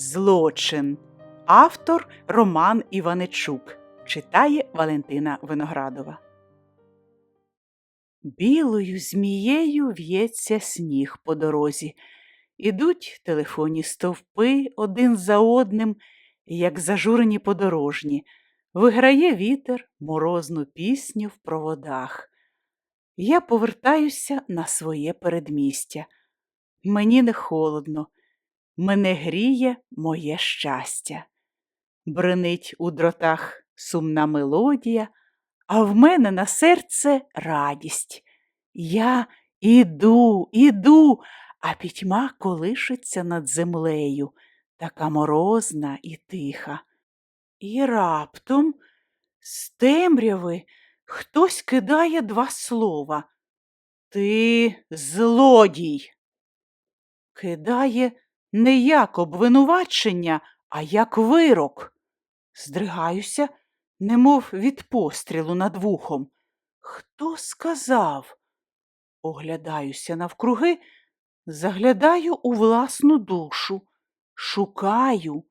Злочин. Автор Роман Іваничук. Читає Валентина Виноградова. Білою змією в'ється сніг по дорозі. Ідуть телефонні стовпи один за одним, як зажурені подорожні. Виграє вітер морозну пісню в проводах. Я повертаюся на своє передмістя. Мені не холодно, мене гріє моє щастя. Бренить у дротах сумна мелодія, а в мене на серце радість. Я іду, іду, а пітьма колишиться над землею, така морозна і тиха. І раптом з темряви хтось кидає два слова. Ти злодій. Кидає не як обвинувачення, а як вирок. Здригаюся, немов від пострілу над вухом. Хто сказав? Оглядаюся навкруги, заглядаю у власну душу, шукаю,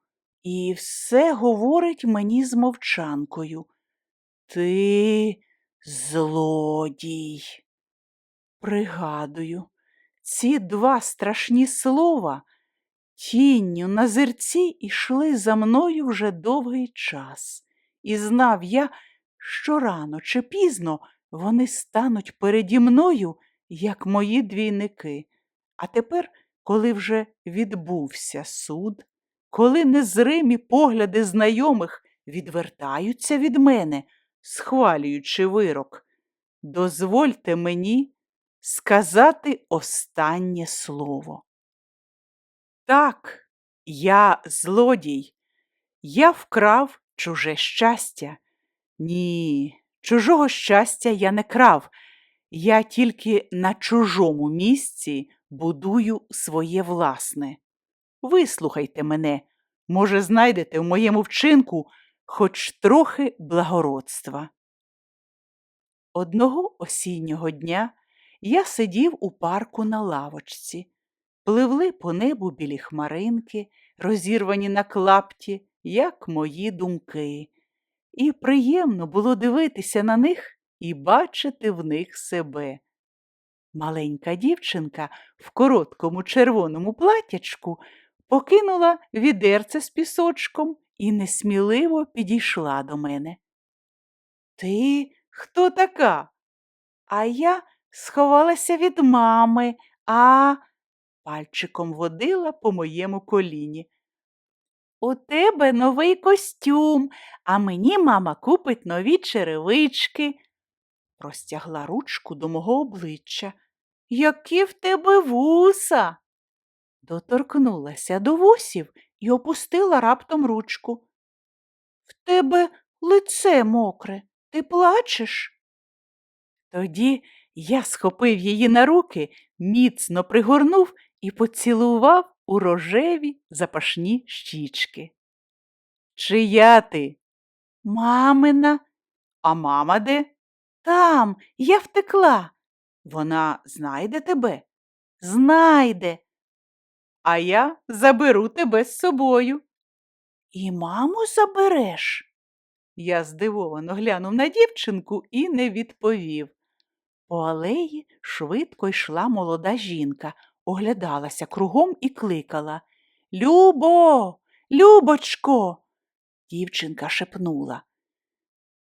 і все говорить мені з мовчанкою. Ти злодій. Пригадую, ці два страшні слова тінню на зерці ішли за мною вже довгий час, і знав я, що рано чи пізно вони стануть переді мною, як мої двійники. А тепер, коли вже відбувся суд, коли незримі погляди знайомих відвертаються від мене, схвалюючи вирок, дозвольте мені сказати останнє слово. Так, я злодій, я вкрав чуже щастя. Ні, чужого щастя я не крав, я тільки на чужому місці будую своє власне. Вислухайте мене, може, знайдете в моєму вчинку хоч трохи благородства. Одного осіннього дня я сидів у парку на лавочці. Пливли по небу білі хмаринки, розірвані на клапті, як мої думки. І приємно було дивитися на них і бачити в них себе. Маленька дівчинка в короткому червоному платячку покинула відерце з пісочком і несміливо підійшла до мене. Ти хто така? А я сховалася від мами, а пальчиком водила по моєму коліні. У тебе новий костюм, а мені мама купить нові черевички. Простягла ручку до мого обличчя. Які в тебе вуса? Доторкнулася до вусів і опустила раптом ручку. В тебе лице мокре, ти плачеш? Тоді я схопив її на руки, міцно пригорнув і поцілував у рожеві запашні щічки. Чия ти? Мамина. А мама де? Там, я втекла. Вона знайде тебе? Знайде. А я заберу тебе з собою. І маму забереш? Я здивовано глянув на дівчинку і не відповів. По алеї швидко йшла молода жінка, оглядалася кругом і кликала Любо, Любочко. Дівчинка шепнула.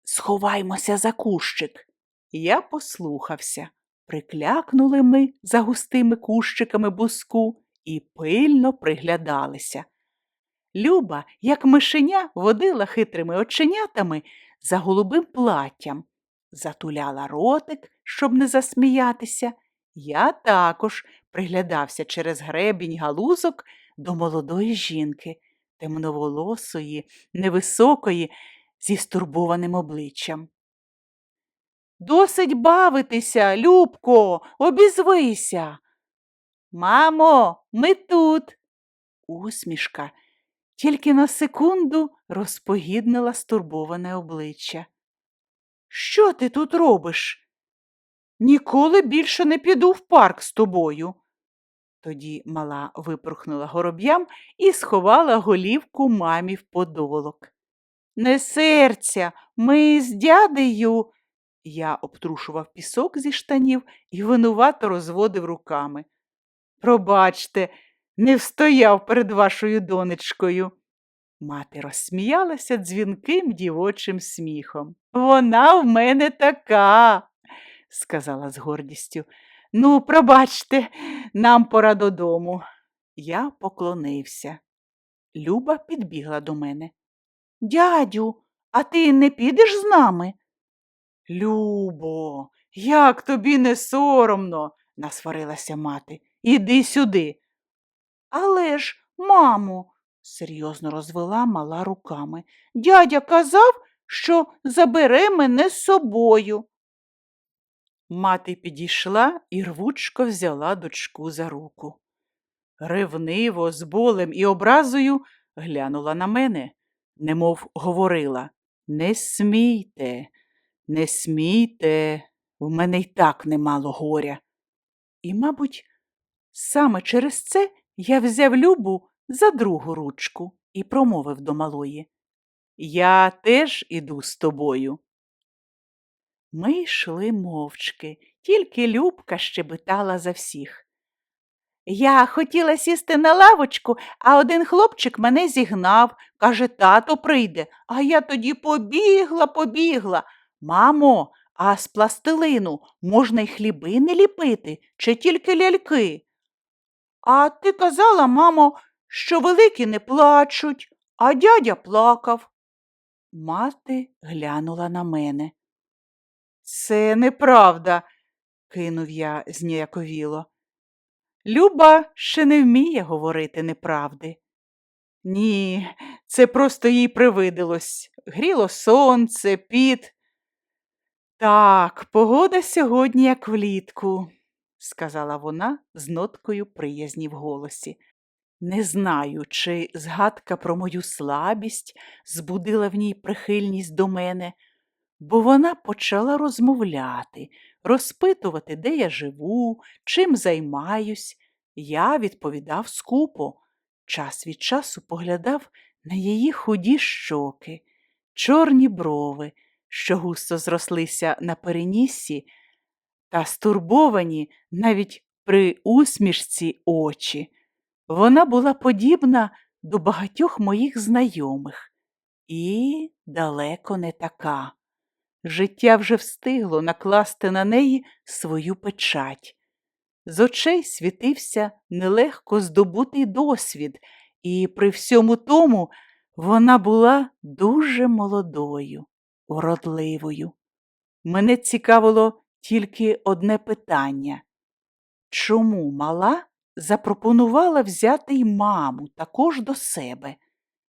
Сховаймося за кущик. Я послухався. Приклякнули ми за густими кущиками буску і пильно приглядалися. Люба, як мишеня, водила хитрими оченятами за голубим платтям, затуляла ротик, щоб не засміятися. Я також приглядався через гребінь галузок до молодої жінки, темноволосої, невисокої, зі стурбованим обличчям. Досить бавитися, Любко, обізвися. Мамо, ми тут. Усмішка тільки на секунду розпогіднила стурбоване обличчя. Що ти тут робиш? Ніколи більше не піду в парк з тобою. Тоді мала випорхнула гороб'ям і сховала голівку мамі в подолок. Не серця, ми з дядею. Я обтрушував пісок зі штанів і винувато розводив руками. Пробачте, не встояв перед вашою донечкою. Мати розсміялася дзвінким дівочим сміхом. Вона в мене така, сказала з гордістю. Ну, пробачте, нам пора додому. Я поклонився. Люба підбігла до мене. Дядю, а ти не підеш з нами? Любо, як тобі не соромно, насварилася мати. Іди сюди. Але ж, мамо, серйозно розвела мала руками. Дядя казав, що забере мене з собою. Мати підійшла і рвучко взяла дочку за руку. Ревниво, з болем і образою глянула на мене, немов говорила Не смійте, не смійте, в мене й так немало горя. І, мабуть, саме через це я взяв Любу за другу ручку і промовив до малої. Я теж іду з тобою. Ми йшли мовчки, тільки Любка щебетала за всіх. Я хотіла сісти на лавочку, а один хлопчик мене зігнав. Каже, тато прийде, а я тоді побігла, побігла. Мамо, а з пластилину можна й хліби не ліпити, чи тільки ляльки? А ти казала, мамо, що великі не плачуть, а дядя плакав. Мати глянула на мене. Це неправда, кинув я зніяковіло. Люба ще не вміє говорити неправди. Ні, це просто їй привидилось. Гріло сонце, піт. Так, погода сьогодні як влітку, сказала вона з ноткою приязні в голосі. Не знаю, чи згадка про мою слабість збудила в ній прихильність до мене, бо вона почала розмовляти, розпитувати, де я живу, чим займаюсь. Я відповідав скупо, час від часу поглядав на її худі щоки, чорні брови, що густо зрослися на переніссі, та стурбовані навіть при усмішці очі. Вона була подібна до багатьох моїх знайомих і далеко не така. Життя вже встигло накласти на неї свою печать. З очей світився нелегко здобутий досвід, і при всьому тому вона була дуже молодою, уродливою. Мене цікавило тільки одне питання чому мала запропонувала взяти й маму також до себе?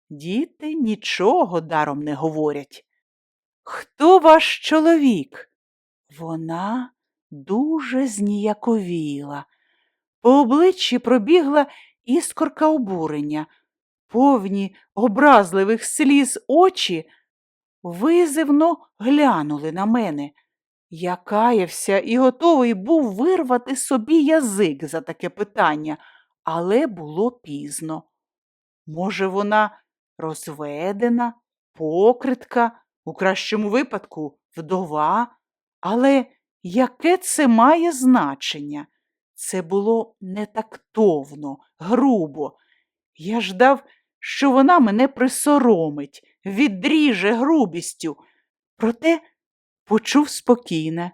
Діти нічого даром не говорять. Хто ваш чоловік? Вона дуже зніяковіла. По обличчі пробігла іскорка обурення, повні образливих сліз очі визивно глянули на мене. Я каявся і готовий був вирвати собі язик за таке питання, але було пізно. Може, вона розведена, покритка, у кращому випадку вдова, але яке це має значення? Це було нетактовно, грубо. Я ждав, що вона мене присоромить, відріже грубістю, проте почув спокійне.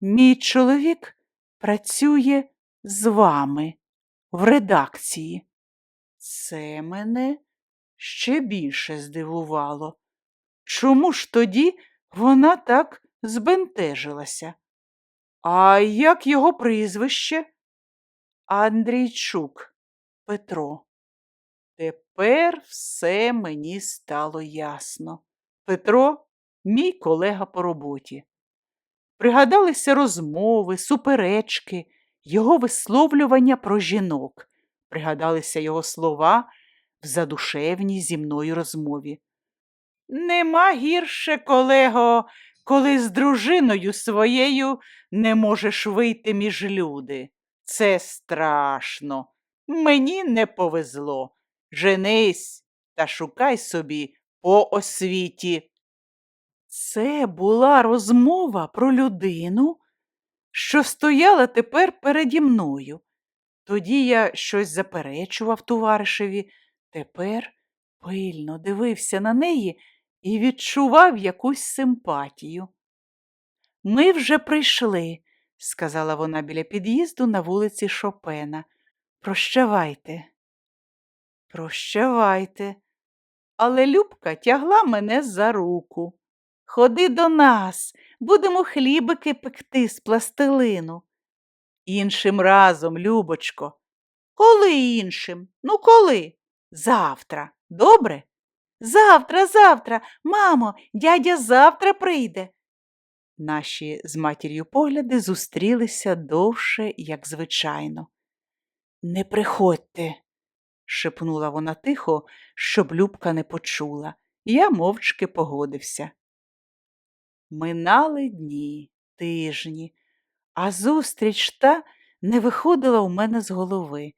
Мій чоловік працює з вами в редакції. Це мене ще більше здивувало. Чому ж тоді вона так збентежилася? А як його прізвище? Андрійчук Петро. Тепер все мені стало ясно. Петро мій колега по роботі. Пригадалися розмови, суперечки, його висловлювання про жінок, пригадалися його слова в задушевній зі мною розмові. Нема гірше, колего, коли з дружиною своєю не можеш вийти між люди. Це страшно. Мені не повезло. Женись та шукай собі по освіті. Це була розмова про людину, що стояла тепер переді мною. Тоді я щось заперечував товаришеві, тепер пильно дивився на неї і відчував якусь симпатію. Ми вже прийшли, сказала вона біля під'їзду на вулиці Шопена. Прощавайте. Прощавайте. Але Любка тягла мене за руку. Ходи до нас, будемо хлібики пекти з пластилину. Іншим разом, Любочко. Коли іншим? Ну коли? Завтра. Добре? Завтра, завтра, мамо, дядя завтра прийде. Наші з матір'ю погляди зустрілися довше, як звичайно. Не приходьте, шепнула вона тихо, щоб Любка не почула. Я мовчки погодився. Минали дні, тижні, а зустріч та не виходила у мене з голови.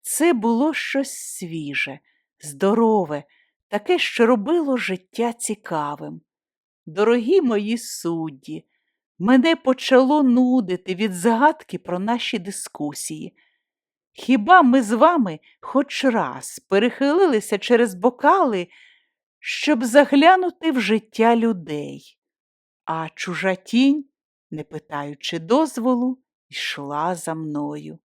Це було щось свіже, здорове, таке, що робило життя цікавим. Дорогі мої судді, мене почало нудити від згадки про наші дискусії. Хіба ми з вами хоч раз перехилилися через бокали, щоб заглянути в життя людей? А чужа тінь, не питаючи дозволу, йшла за мною.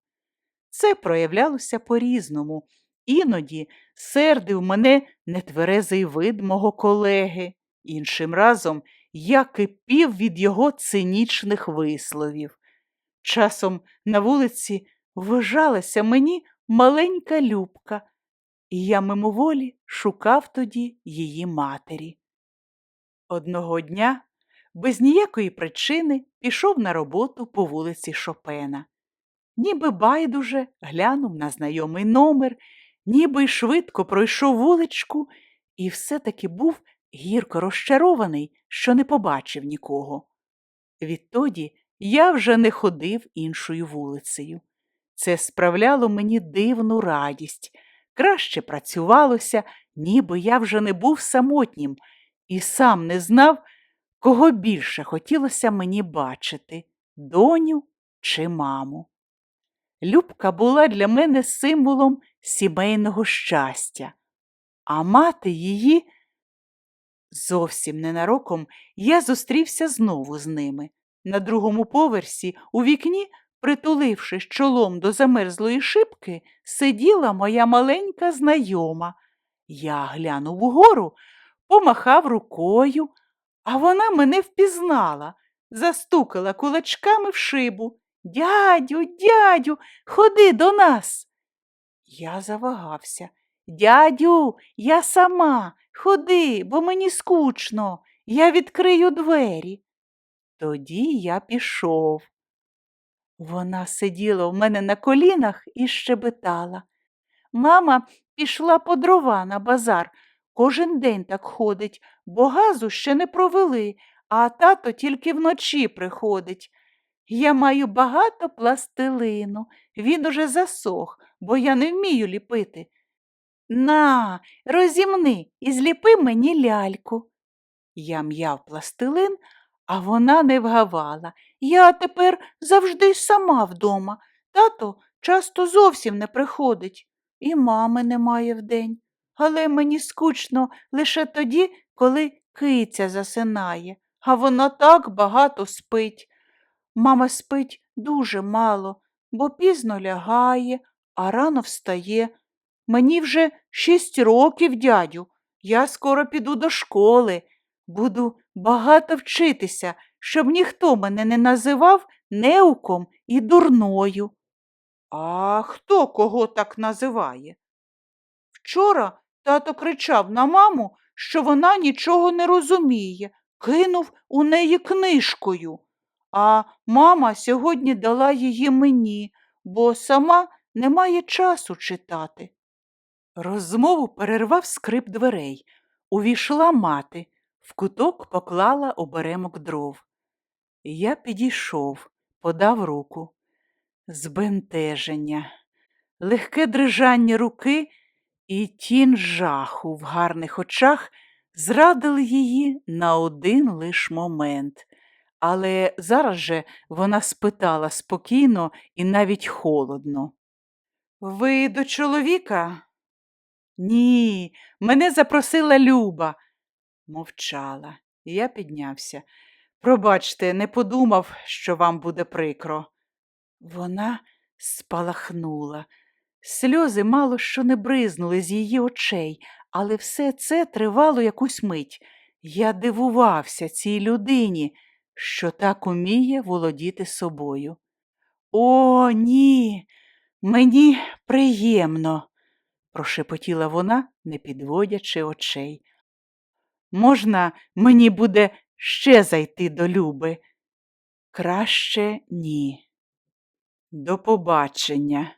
Це проявлялося по-різному. Іноді сердив мене нетверезий вид мого колеги, іншим разом я кипів від його цинічних висловів. Часом на вулиці вважалася мені маленька Любка, і я мимоволі шукав тоді її матері. Одного дня, без ніякої причини, пішов на роботу по вулиці Шопена. Ніби байдуже глянув на знайомий номер, ніби й швидко пройшов вуличку і все-таки був гірко розчарований, що не побачив нікого. Відтоді я вже не ходив іншою вулицею. Це справляло мені дивну радість. Краще працювалося, ніби я вже не був самотнім і сам не знав, кого більше хотілося мені бачити доню чи маму. Любка була для мене символом сімейного щастя, а мати її зовсім ненароком я зустрівся знову з ними. На другому поверсі, у вікні, притулившись чолом до замерзлої шибки, сиділа моя маленька знайома. Я глянув угору, помахав рукою, а вона мене впізнала, застукала кулачками в шибу. Дядю, дядю, ходи до нас. Я завагався. Дядю, я сама, ходи, бо мені скучно, я відкрию двері. Тоді я пішов. Вона сиділа в мене на колінах і щебетала. Мама пішла по дрова на базар. Кожен день так ходить, бо газу ще не провели, а тато тільки вночі приходить. Я маю багато пластилину, він уже засох, бо я не вмію ліпити. На, розімни і зліпи мені ляльку. Я м'яв пластилин, а вона не вгавала. Я тепер завжди сама вдома. Тато часто зовсім не приходить, і мами немає вдень. Але мені скучно лише тоді, коли киця засинає, а вона так багато спить. Мама спить дуже мало, бо пізно лягає, а рано встає. Мені вже шість років, дядю. Я скоро піду до школи. Буду багато вчитися, щоб ніхто мене не називав неуком і дурною. А хто кого так називає? Вчора тато кричав на маму, що вона нічого не розуміє, кинув у неї книжкою. А мама сьогодні дала її мені, бо сама не має часу читати. Розмову перервав скрип дверей. Увійшла мати, в куток поклала оберемок дров. Я підійшов, подав руку. збентеження, легке дрижання руки і тінь жаху в гарних очах зрадили її на один лиш момент. Але зараз же вона спитала спокійно і навіть холодно. Ви до чоловіка? Ні, мене запросила Люба. Мовчала. Я піднявся. Пробачте, не подумав, що вам буде прикро. Вона спалахнула. Сльози мало що не бризнули з її очей, але все це тривало якусь мить. Я дивувався цій людині, що так уміє володіти собою. О, ні, мені приємно, прошепотіла вона, не підводячи очей. Можна мені буде ще зайти до Люби? Краще ні. До побачення.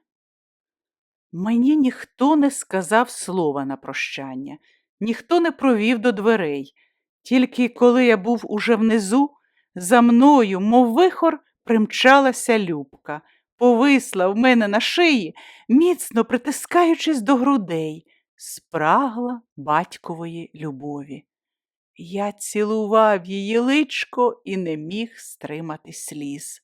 Мені ніхто не сказав слова на прощання, ніхто не провів до дверей. Тільки коли я був уже внизу, за мною, мов вихор, примчалася Любка, повисла в мене на шиї, міцно притискаючись до грудей, спрагла батькової любові. Я цілував її личко і не міг стримати сліз.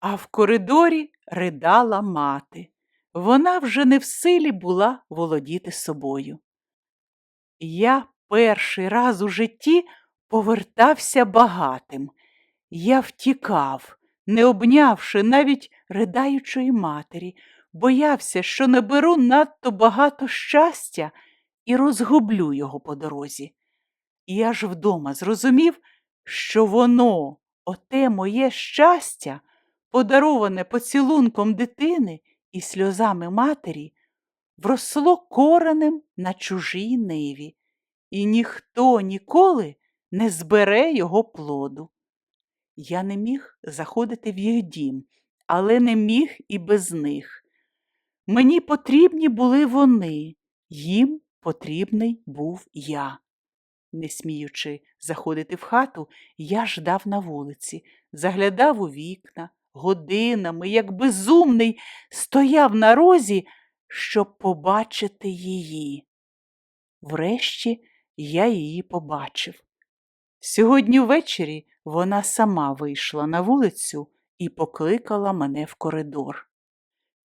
А в коридорі ридала мати. Вона вже не в силі була володіти собою. Я перший раз у житті повертався багатим. Я втікав, не обнявши навіть ридаючої матері, боявся, що наберу надто багато щастя і розгублю його по дорозі. І аж вдома зрозумів, що воно, оте моє щастя, подароване поцілунком дитини і сльозами матері, вросло коренем на чужій ниві, і ніхто ніколи не збере його плоду. Я не міг заходити в їх дім, але не міг і без них. Мені потрібні були вони, їм потрібний був я. Не сміючи заходити в хату, я ждав на вулиці, заглядав у вікна, годинами, як безумний, стояв на розі, щоб побачити її. Врешті я її побачив. Сьогодні ввечері вона сама вийшла на вулицю і покликала мене в коридор.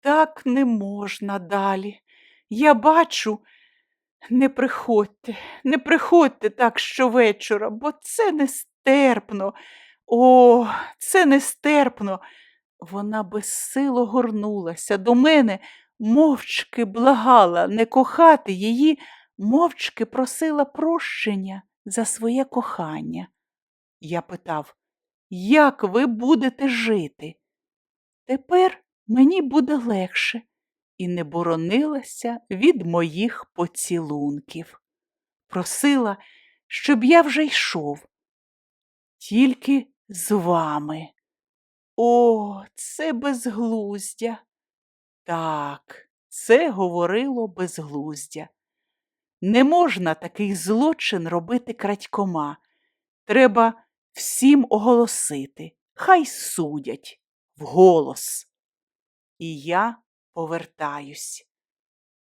Так не можна далі. Я бачу, не приходьте, не приходьте так щовечора, бо це нестерпно. О, це нестерпно. Вона безсило горнулася до мене, мовчки благала не кохати її, мовчки просила прощення за своє кохання. Я питав, як ви будете жити? Тепер мені буде легше і не боронилася від моїх поцілунків. Просила, щоб я вже йшов. Тільки з вами. О, це безглуздя. Так, це говорило безглуздя. Не можна такий злочин робити крадькома. Треба всім оголосити. Хай судять вголос. І я повертаюсь.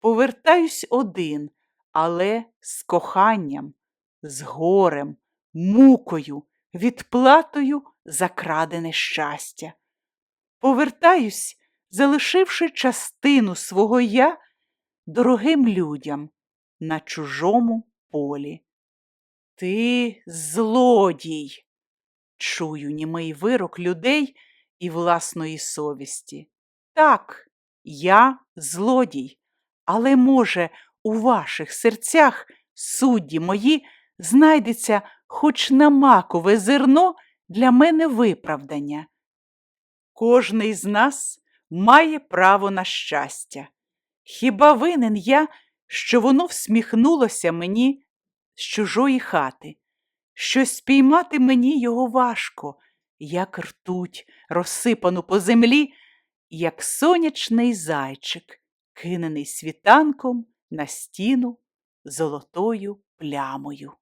Повертаюсь один, але з коханням, з горем, мукою, відплатою за крадене щастя. Повертаюсь, залишивши частину свого я дорогим людям на чужому полі. Ти злодій, чую німий вирок людей і власної совісті. Так, я злодій, але, може, у ваших серцях, судді мої, знайдеться хоч на макове зерно для мене виправдання. Кожний з нас має право на щастя. Хіба винен я, що воно всміхнулося мені з чужої хати, що спіймати мені його важко, як ртуть, розсипану по землі, як сонячний зайчик, кинений світанком на стіну золотою плямою.